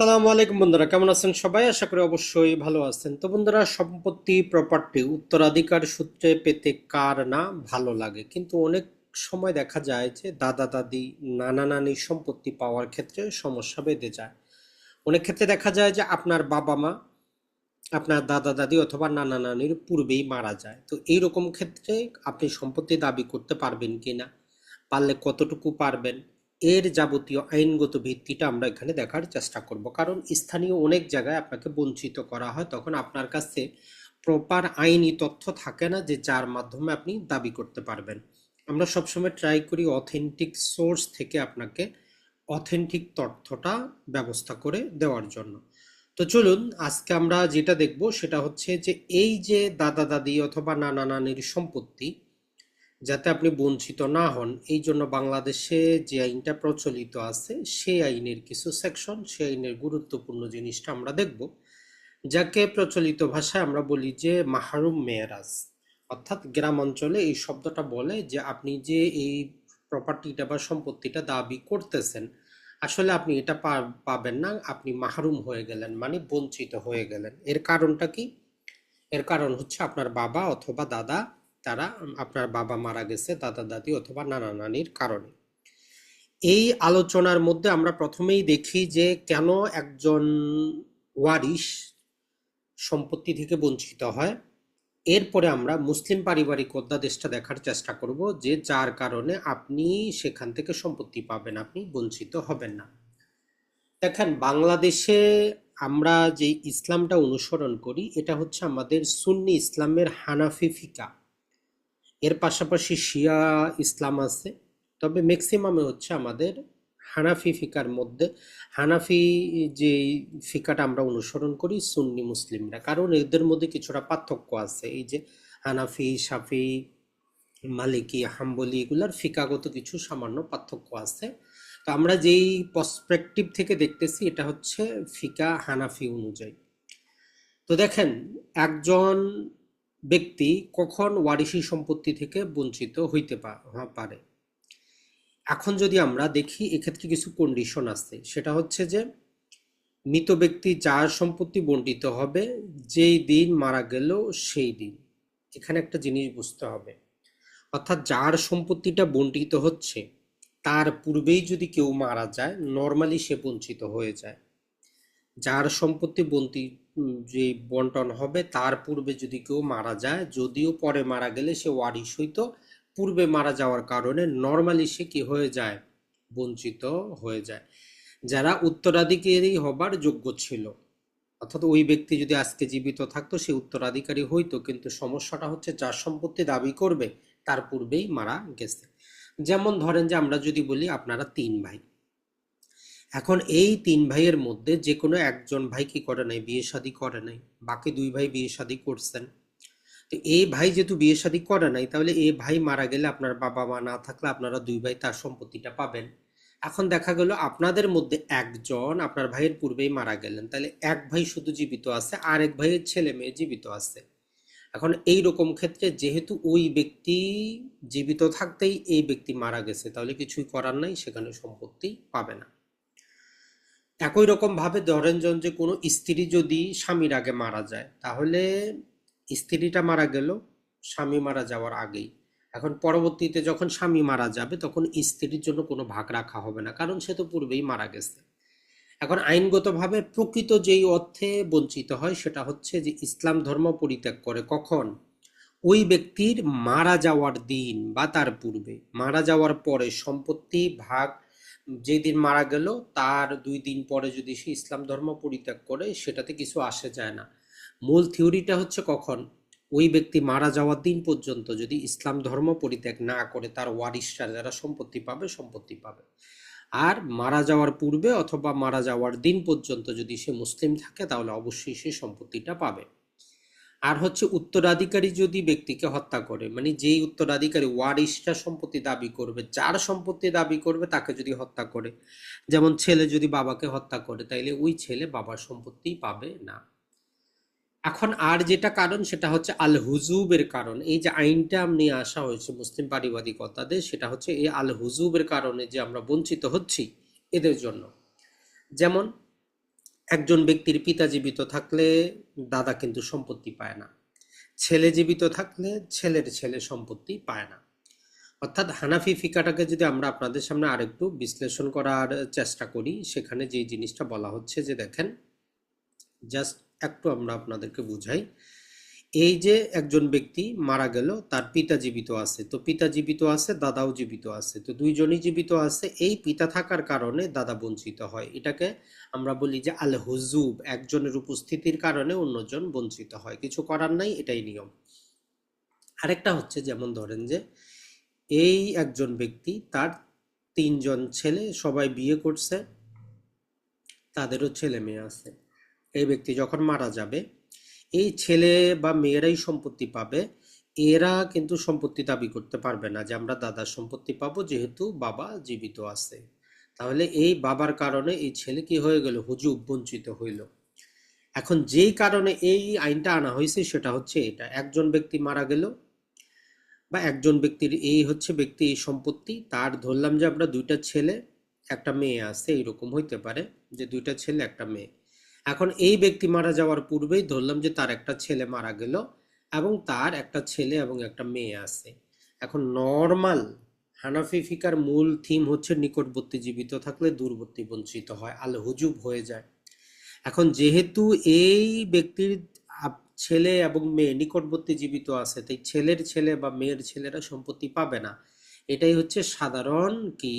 সালামু আলাইকুম বন্ধুরা, কেমন আছেন সবাই? আশা করি অবশ্যই ভালো আছেন। তো বন্ধুরা সম্পত্তি প্রপার্টি উত্তরাধিকার সূত্রে পেতে কার না ভালো লাগে? কিন্তু অনেক সময় দেখা যায় যে দাদা, দাদি, নানা নানির সম্পত্তি পাওয়ার ক্ষেত্রে সমস্যা বেঁধে যায়। অনেক ক্ষেত্রে দেখা যায় যে আপনার বাবা মা, আপনার দাদা, দাদি অথবা নানা, নানির পূর্বেই মারা যায়। তো এইরকম ক্ষেত্রে আপনি সম্পত্তি দাবি করতে পারবেন কিনা? পারলে কতটুকু পারবেন? এর যাবতীয় আইনগত ভিত্তিটা আমরা এখানে দেখার চেষ্টা করব। কারণ স্থানীয় অনেক জায়গায় আপনাকে বঞ্চিত করা হয়, তখন আপনার কাছে প্রপার আইনি তথ্য থাকে না যে যার মাধ্যমে আপনি দাবি করতে পারবেন। আমরা সবসময় ট্রাই করি অথেন্টিক সোর্স থেকে আপনাকে অথেন্টিক তথ্যটা ব্যবস্থা করে দেওয়ার জন্য। তো চলুন, আজকে আমরা যেটা দেখব সেটা হচ্ছে যে এই যে দাদা দাদি অথবা নানা নানির সম্পত্তি যাতে আপনি বঞ্চিত না হন। এই জন্য বাংলাদেশে যে আইনটা প্রচলিত আছে, সেই আইনের কিছু সেকশন সেই আইনের গুরুত্বপূর্ণ জিনিসটা আমরা দেখব। যাকে প্রচলিত ভাষায় আমরা বলি যে মাহরুম মেয়েরাজ। অর্থাৎ গ্রাম অঞ্চলে এই শব্দটা বলে যে আপনি যে এই প্রপার্টিটা বা সম্পত্তিটা দাবি করতেছেন, আসলে আপনি এটা পাবেন না, আপনি মাহরুম হয়ে গেলেন মানে বঞ্চিত হয়ে গেলেন। এর কারণটা কি? এর কারণ হচ্ছে আপনার বাবা অথবা দাদা তারা আপনার বাবা মারা গেছে দাদা দাদি অথবা নানা নানির কারণে। এই আলোচনার মধ্যে আমরা প্রথমেই দেখি যে কেন একজন ওয়ারিশ সম্পত্তি থেকে বঞ্চিত হয়। এরপরে আমরা মুসলিম পারিবারিক অধ্যাদেশটা দেখার চেষ্টা করব যে যার কারণে আপনি সেখান থেকে সম্পত্তি পাবেন, আপনি বঞ্চিত হবেন না। দেখেন, বাংলাদেশে আমরা যে ইসলামটা অনুসরণ করি, এটা হচ্ছে আমাদের সুন্নি ইসলামের হানাফি ফিকা। এর পাশাপাশি শিয়া ইসলাম আছে। তবে ম্যাক্সিমামে হচ্ছে আমাদের হানাফি ফিকার মধ্যে। হানাফি যে ফিকাটা আমরা অনুসরণ করি, সুন্নি মুসলিমরা। কারণ এদের মধ্যে কিছুটা পার্থক্য আছে। এই যে হানাফি সাফি মালিকি, হাম্বলি এগুলার ফিকাগত কিছু সামান্য পার্থক্য আছে। তো আমরা যেই পার্সপেক্টিভ থেকে দেখতেছি, এটা হচ্ছে ফিকা হানাফি অনুযায়ী। তো দেখেন, একজন ব্যক্তি কখন ওয়ারিশি সম্পত্তি থেকে বঞ্চিত হইতে পারে। এখন যদি আমরা দেখি, এক্ষেত্রে কিছু কন্ডিশন আছে। সেটা হচ্ছে যে, মৃত ব্যক্তি যার সম্পত্তি বন্টিত হবে, যেই দিন মারা গেল, সেই দিন। এখানে একটা জিনিস বুঝতে হবে। অর্থাৎ যার সম্পত্তিটা বন্টিত হচ্ছে, তার পূর্বেই যদি কেউ মারা যায় নর্মালি সে বঞ্চিত হয়ে যায়। যার সম্পত্তি বন্টি যে বন্টন হবে, তার পূর্বে যদি কেউ মারা যায়, যদিও পরে মারা গেলে সে ওয়ারিশ হইতো, পূর্বে মারা যাওয়ার কারণে নর্মালি সে কি হয়ে যায়? বঞ্চিত হয়ে যায়। যারা উত্তরাধিকারী হবার যোগ্য ছিল, অর্থাৎ ওই ব্যক্তি যদি আজকে জীবিত থাকতো, সে উত্তরাধিকারী হইতো, কিন্তু সমস্যাটা হচ্ছে যার সম্পত্তি দাবি করবে, তার পূর্বেই মারা গেছে। যেমন ধরেন যে আমরা যদি বলি আপনারা তিন ভাই এখন এই তিন ভাইয়ের মধ্যে যে কোনো একজন ভাই কি করে নাই, বিয়ে শাদি করে নাই? বাকি দুই ভাই বিয়ে শাদি করছেন। তো এই ভাই যেহেতু বিয়ে শাদী করে নাই, তাহলে এই ভাই মারা গেলে আপনার বাবা মা না থাকলে আপনারা দুই ভাই তার সম্পত্তিটা পাবেন। এখন দেখা গেল আপনাদের মধ্যে একজন আপনার ভাইয়ের পূর্বেই মারা গেলেন। তাহলে এক ভাই শুধু জীবিত আছে আর এক ভাইয়ের ছেলে মেয়ে জীবিত আছে। এখন এই রকম ক্ষেত্রে যেহেতু ওই ব্যক্তি জীবিত থাকতেই এই ব্যক্তি মারা গেছে, তাহলে কিছুই করার নাই, সেখানে সম্পত্তি পাবে না। একই রকম ভাবে ধরেন যে কোনো স্ত্রী যদি স্বামীর আগে মারা যায়, তাহলে স্ত্রীটা মারা গেল, স্বামী মারা যাওয়ার আগেই। এখন পরবর্তীতে যখন স্বামী মারা যাবে, তখন স্ত্রীর জন্য কোনো ভাগ রাখা হবে না, কারণ সে তো পূর্বেই মারা গেছে। এখন আইনগতভাবে প্রকৃত যেই অর্থে বঞ্চিত হয়, সেটা হচ্ছে যে, ইসলাম ধর্ম পরিত্যাগ করে কখন? ওই ব্যক্তির মারা যাওয়ার দিন বা তার পূর্বে। মারা যাওয়ার পরে সম্পত্তি ভাগ যেদিন মারা গেল, তার দুই দিন পরে যদি সে ইসলাম ধর্ম পরিত্যাগ করে, সেটাতে কিছু আসে যায় না। মূল থিওরিটা হচ্ছে কখন? ওই ব্যক্তি মারা যাওয়ার দিন পর্যন্ত যদি ইসলাম ধর্ম পরিত্যাগ না করে, তার ওয়ারিশরা যারা সম্পত্তি পাবে সম্পত্তি পাবে। আর মারা যাওয়ার পূর্বে অথবা মারা যাওয়ার দিন পর্যন্ত যদি সে মুসলিম থাকে, তাহলে অবশ্যই সে সম্পত্তিটা পাবে। আর হচ্ছে উত্তরাধিকারী যদি ব্যক্তিকে হত্যা করে মানে যেই উত্তরাধিকারী ওয়ারিশটা সম্পত্তি দাবি করবে, যার সম্পত্তি দাবি করবে তাকে যদি হত্যা করে, যেমন ছেলে যদি বাবাকে হত্যা করে, তাইলে ওই ছেলে বাবার সম্পত্তি পাবে না। এখন আর যেটা কারণ, সেটা হচ্ছে আল হুজুবের কারণ। এই যে আইনটা নিয়ে আসা হয়েছে মুসলিম পারিবারিকতাদের সেটা হচ্ছে এই আল হুজুবের কারণে যে আমরা বঞ্চিত হচ্ছি এদের জন্য। যেমন একজন ব্যক্তির পিতা জীবিত থাকলে দাদা কিন্তু সম্পত্তি পায় না। ছেলে জীবিত থাকলে ছেলের ছেলে সম্পত্তি পায় না। অর্থাৎ হানাফি ফিকাটাকে যদি আমরা আপনাদের সামনে আরেকটু বিশ্লেষণ করার চেষ্টা করি, সেখানে যে জিনিসটা বলা হচ্ছে যে দেখেন জাস্ট একটু আমরা আপনাদেরকে বুঝাই। এই যে একজন ব্যক্তি মারা গেল, তার পিতা জীবিত আছে, তো পিতা জীবিত আছে, দাদাও জীবিত আছে, তো দুইজনই জীবিত আছে, এই পিতা থাকার কারণে দাদা বঞ্চিত হয়। এটাকে আমরা বলি যে আল হুজুব একজনের উপস্থিতির কারণে অন্যজন বঞ্চিত হয়। কিছু করার নাই, এটাই নিয়ম। আরেকটা হচ্ছে যেমন ধরেন যে, এই একজন ব্যক্তি, তার তিনজন ছেলে সবাই বিয়ে করছে, তাদেরও ছেলে মেয়ে আছে। এই ব্যক্তি যখন মারা যাবে এই ছেলে বা মেয়েরাই সম্পত্তি পাবে, এরা কিন্তু সম্পত্তি দাবি করতে পারবে না যে আমরা দাদার সম্পত্তি পাবো যেহেতু বাবা জীবিত আছে। তাহলে এই বাবার কারণে এই ছেলে কি হয়ে গেল? হুজুব বঞ্চিত হইল। এখন যেই কারণে এই আইনটা আনা হয়েছে সেটা হচ্ছে এটা। একজন ব্যক্তি মারা গেল বা একজন ব্যক্তির এই হচ্ছে ব্যক্তি এই সম্পত্তি, তার ধরলাম যে আমরা দুইটা ছেলে, একটা মেয়ে আছে, এইরকম হইতে পারে যে দুইটা ছেলে, একটা মেয়ে। এখন এই ব্যক্তি মারা যাওয়ার পূর্বেই ধরলাম যে তার একটা ছেলে মারা গেল এবং তার একটা ছেলে এবং একটা মেয়ে আছে। এখন নর্মাল হানাফি ফিকার মূল থিম হচ্ছে নিকটবর্তী জীবিত থাকলে দূরবর্তী বঞ্চিত হয়, আল হুজুব হয়ে যায়। এখন যেহেতু এই ব্যক্তির ছেলে এবং মেয়ে নিকটবর্তী জীবিত আছে, তাই ছেলের ছেলে বা মেয়ের ছেলেরা সম্পত্তি পাবে না। এটাই হচ্ছে সাধারণ কি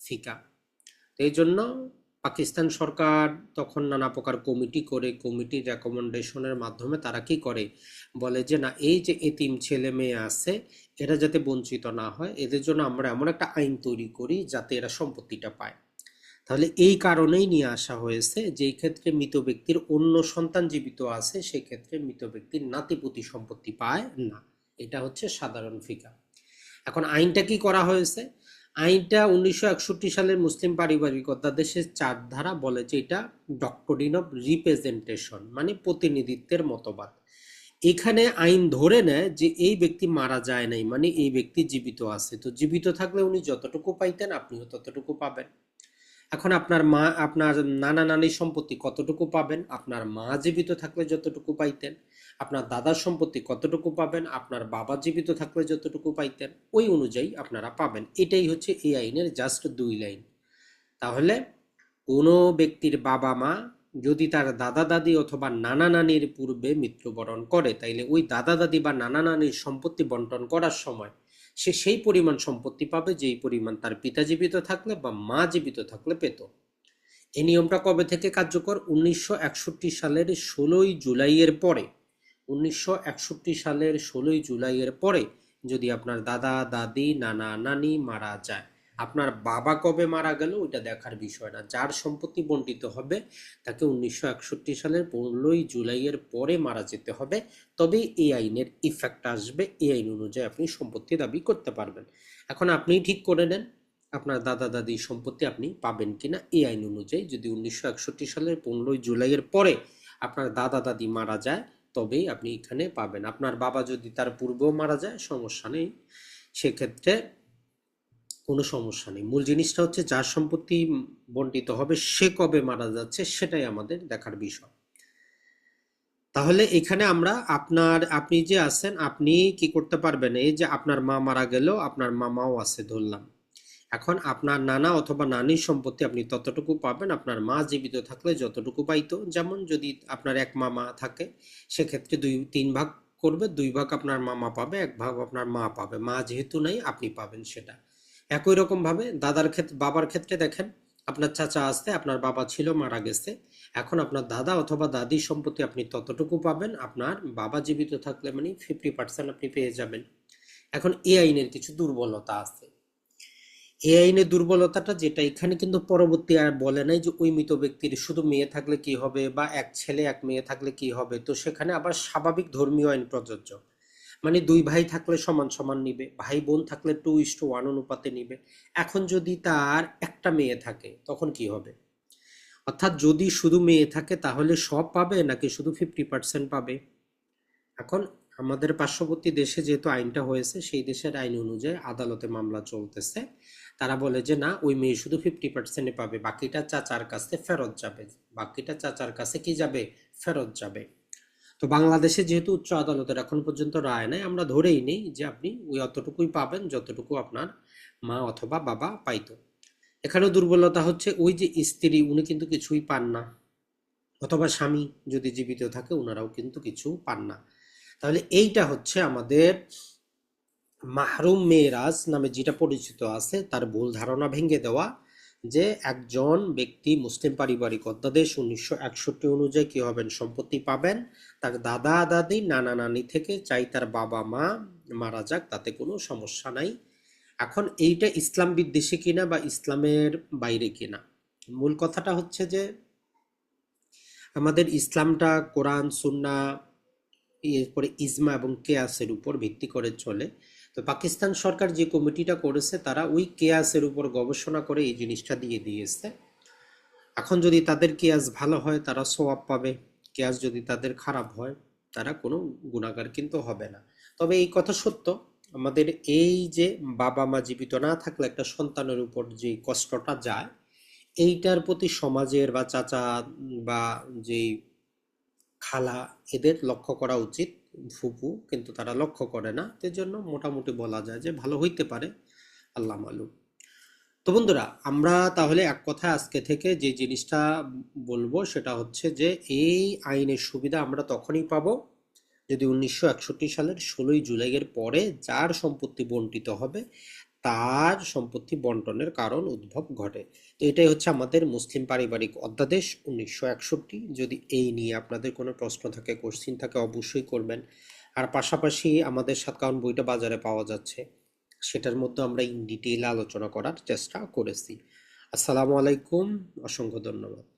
ফিকা। এই জন্য পাকিস্তান সরকার তখন নানা প্রকার কমিটি করে, কমিটির রেকমেন্ডেশনের মাধ্যমে তারা কি করে? বলে যে, না, এই যে এতিম ছেলে মেয়ে আছে, এরা যাতে বঞ্চিত না হয়, এদের জন্য আমরা এমন একটা আইন তৈরি করি যাতে এরা সম্পত্তিটা পায়। তাহলে এই কারণেই নিয়ে আসা হয়েছে যে ক্ষেত্রে মৃত ব্যক্তির অন্য সন্তান জীবিত আছে, সেই ক্ষেত্রে মৃত ব্যক্তির নাতিপুতি সম্পত্তি পায় না। এটা হচ্ছে সাধারণ ফিকা এখন আইনটা কি করা হয়েছে? আইনটা উনিশশো একষট্টি সালের মুসলিম পারিবারিক অধ্যাদেশের চার ধারা বলে যে এটা ডক্টরিন অফ রিপ্রেজেন্টেশন মানে প্রতিনিধিত্বের মতবাদ। এখানে আইন ধরে নেয় যে এই ব্যক্তি মারা যায় নাই মানে এই ব্যক্তি জীবিত আছে। তো জীবিত থাকলে উনি যতটুকু পাইতেন, আপনিও ততটুকু পাবেন। এখন আপনার মা, আপনার নানা নানির সম্পত্তি কতটুকু পাবেন? আপনার মা জীবিত থাকলে যতটুকু পাইতেন, আপনার দাদার সম্পত্তি কতটুকু পাবেন, আপনার বাবা জীবিত থাকলে যতটুকু পাইতেন, ওই অনুযায়ী আপনারা পাবেন। এটাই হচ্ছে এই আইনের জাস্ট দুই লাইন। তাহলে কোনো ব্যক্তির বাবা মা যদি তার দাদা দাদি অথবা নানা নানির পূর্বে মৃত্যুবরণ করে, তাইলে ওই দাদা দাদি বা নানা নানির সম্পত্তি বন্টন করার সময় সে সেই পরিমাণ সম্পত্তি পাবে যেই পরিমাণ তার পিতা জীবিত থাকলে বা মা জীবিত থাকলে পেত। এই নিয়মটা কবে থেকে কার্যকর? উনিশশো একষট্টি সালের ষোলোই জুলাইয়ের পরে। উনিশশো একষট্টি সালের ষোলোই জুলাইয়ের পরে যদি আপনার দাদা, দাদি, নানা, নানি মারা যায়। আপনার বাবা কবে মারা গেল ওইটা দেখার বিষয় না। যার সম্পত্তি বন্টিত হবে, তাকে উনিশশো একষট্টি সালের পনেরোই জুলাইয়ের পরে মারা যেতে হবে। তবেই এই আইনের ইফেক্ট আসবে, এই আইন অনুযায়ী আপনি সম্পত্তি দাবি করতে পারবেন। এখন আপনি ঠিক করে নেন, আপনার দাদা দাদির সম্পত্তি আপনি পাবেন কিনা, এই আইন অনুযায়ী যদি উনিশশো একষট্টি সালের পনেরোই জুলাইয়ের পরে আপনার দাদা দাদি মারা যায়, তবেই আপনি এখানে পাবেন। আপনার বাবা যদি তার পূর্বেও মারা যায়, সমস্যা নেই। সেক্ষেত্রে কোনো সমস্যা নেই। মূল জিনিসটা হচ্ছে যার সম্পত্তি বন্টিত হবে, সে কবে মারা যাচ্ছে সেটাই আমাদের দেখার বিষয়। তাহলে এখানে আমরা আপনার, আপনি যে আছেন, আপনি কি করতে পারবেন? এই যে আপনার মা মারা গেল, আপনার মামাও আছে ধরলাম। এখন আপনার নানা অথবা নানির সম্পত্তি আপনি ততটুকু পাবেন, আপনার মা জীবিত থাকলে যতটুকু পাইতো। যেমন যদি আপনার এক মামা থাকে, সেক্ষেত্রে দুই, তিন ভাগ করবে, দুই ভাগ আপনার মামা পাবে, এক ভাগ আপনার মা পাবে। মা যেহেতু নাই, আপনি পাবেন সেটা। একই রকম ভাবে দাদার ক্ষেত্রে বাবার ক্ষেত্রে দেখেন, আপনার চাচা আসতে, আপনার বাবা ছিল, মারা গেছে। এখন আপনার দাদা অথবা দাদির সম্পত্তি আপনি ততটুকু পাবেন, আপনার বাবা জীবিত থাকলে মানে ফিফটি পার্সেন্ট আপনি পেয়ে যাবেন। এখন এই আইনের কিছু দুর্বলতা আছে। এই আইনের দুর্বলতাটা যেটা, এখানে কিন্তু পরবর্তী আর বলে নাই যে ওই মৃত ব্যক্তির শুধু মেয়ে থাকলে কি হবে বা এক ছেলে, এক মেয়ে থাকলে কি হবে। তো সেখানে আবার স্বাভাবিক ধর্মীয় আইন প্রযোজ্য। মানে দুই ভাই থাকলে সমান সমান নিবে, ভাই বোন থাকলে টু ইস টু ওয়ান অনুপাতে নিবে। এখন যদি তার একটা মেয়ে থাকে, তখন কি হবে? অর্থাৎ যদি শুধু মেয়ে থাকে, তাহলে সব পাবে নাকি শুধু ফিফটি পার্সেন্ট পাবে? এখন আমাদের পার্শ্ববর্তী দেশে যেহেতু আইনটা হয়েছে, সেই দেশের আইন অনুযায়ী আদালতে মামলা চলতেছে। তারা বলে যে, না, ওই মেয়ে শুধু ফিফটি পার্সেন্টে পাবে, বাকিটা চাচার কাছে ফেরত যাবে। বাকিটা চাচার কাছে কি যাবে? ফেরত যাবে। তো বাংলাদেশে যেহেতু উচ্চ আদালতের এখন পর্যন্ত রায় নেই, আমরা ধরেই নেই যে আপনি ওই অতটুকুই পাবেন যতটুকু আপনার মা অথবা বাবা পাইতো। এখানেও দুর্বলতা হচ্ছে ওই যে স্ত্রী, উনি কিন্তু কিছুই পান না। অথবা স্বামী যদি জীবিত থাকে ওনারাও কিন্তু কিছু পান না। তাহলে এইটা হচ্ছে আমাদের মাহরুম মেয়েরাজ নামে যেটা পরিচিত আছে, তার ভুল ধারণা ভেঙে দেওয়া যে একজন ব্যক্তি মুসলিম পারিবারিক অধ্যাদেশ উনিশশো একষট্টি অনুযায়ী কি হবেন? সম্পত্তি পাবেন, তার দাদা, দাদি, নানা, নানি থেকে চাই তার বাবা মা মারা যাক, তাতে কোনো সমস্যা নাই। এখন এইটা ইসলাম বিদ্বেষী কিনা বা ইসলামের বাইরে কিনা? মূল কথাটা হচ্ছে যে আমাদের ইসলামটা কোরআন, সুন্না এরপরে ইজমা এবং কেয়াসের উপর ভিত্তি করে চলে। তো পাকিস্তান সরকার যে কমিটিটা করেছে, তারা ওই কেয়াসের উপর গবেষণা করে এই জিনিসটা দিয়ে দিয়েছে। এখন যদি তাদের কেয়াস ভালো হয়, তারা সোয়াব পাবে। কেয়াস যদি তাদের খারাপ হয়, তারা কোনো গুণাগার কিন্তু হবে না। তবে এই কথা সত্য, আমাদের এই যে বাবা মা জীবিত না থাকলে একটা সন্তানের উপর যে কষ্টটা যায়, এইটার প্রতি সমাজের বা চাচা বা যেই খালা এদের লক্ষ্য করা উচিত, ফুপু কিন্তু তারা লক্ষ্য করে না। এর জন্য মোটামুটি বলা যায় যে ভালো হইতে পারে, আল্লাহ মালুম। তো বন্ধুরা, আমরা তাহলে এক কথা আজকে থেকে যে জিনিসটা বলব সেটা হচ্ছে যে এই আইনের সুবিধা আমরা তখনই পাবো যদি উনিশশো একষট্টি সালের ষোলোই জুলাইয়ের পরে যার সম্পত্তি বন্টিত হবে তার সম্পত্তি বন্টনের কারণ উদ্ভব ঘটে। তো এটাই হচ্ছে আমাদের মুসলিম পারিবারিক অধ্যাদেশ উনিশশো একষট্টি। যদি এই নিয়ে আপনাদের কোনো প্রশ্ন থাকে কোশ্চিন থাকে, অবশ্যই করবেন। আর পাশাপাশি আমাদের সাতকাউন বইটা বাজারে পাওয়া যাচ্ছে। সেটার মধ্যে আমরা ইন ডিটেইল আলোচনা করার চেষ্টা করেছি। আসসালামু আলাইকুম, অসংখ্য ধন্যবাদ।